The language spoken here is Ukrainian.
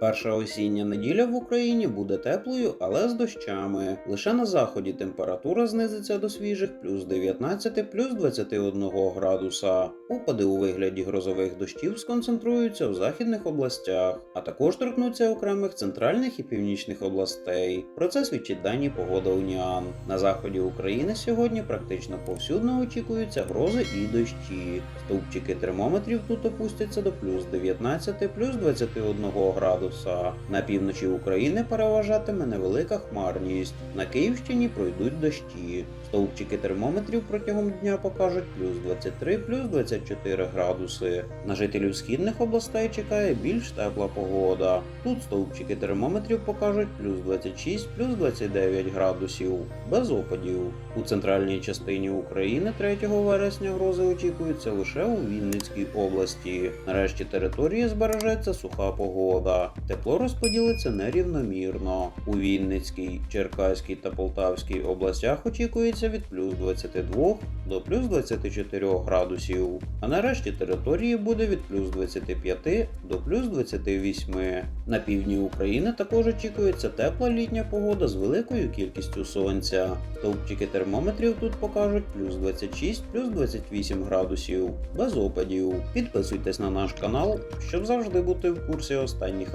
Перша осіння неділя в Україні буде теплою, але з дощами. Лише на заході температура знизиться до свіжих плюс 19, плюс 21 градуса. Опади у вигляді грозових дощів сконцентруються в західних областях, а також торкнуться окремих центральних і північних областей. Про це свідчить дані погода Уніан. На заході України сьогодні практично повсюдно очікуються грози і дощі. Стовпчики термометрів тут опустяться до плюс 19, плюс 21 градуса. На півночі України переважатиме невелика хмарність. На Київщині пройдуть дощі. Стовпчики термометрів протягом дня покажуть плюс 23, плюс 24 градуси. На жителів східних областей чекає більш тепла погода. Тут стовпчики термометрів покажуть плюс 26, плюс 29 градусів, без опадів. У центральній частині України 3 вересня грози очікуються лише у Вінницькій області. Нарешті території збережеться суха погода. Тепло розподілиться нерівномірно. У Вінницькій, Черкаській та Полтавській областях очікується від плюс 22 до плюс 24 градусів. А нарешті території буде від плюс 25 до плюс 28. На півдні України також очікується тепла літня погода з великою кількістю сонця. Стовпчики термометрів тут покажуть плюс 26, плюс 28 градусів, без опадів. Підписуйтесь на наш канал, щоб завжди бути в курсі останніх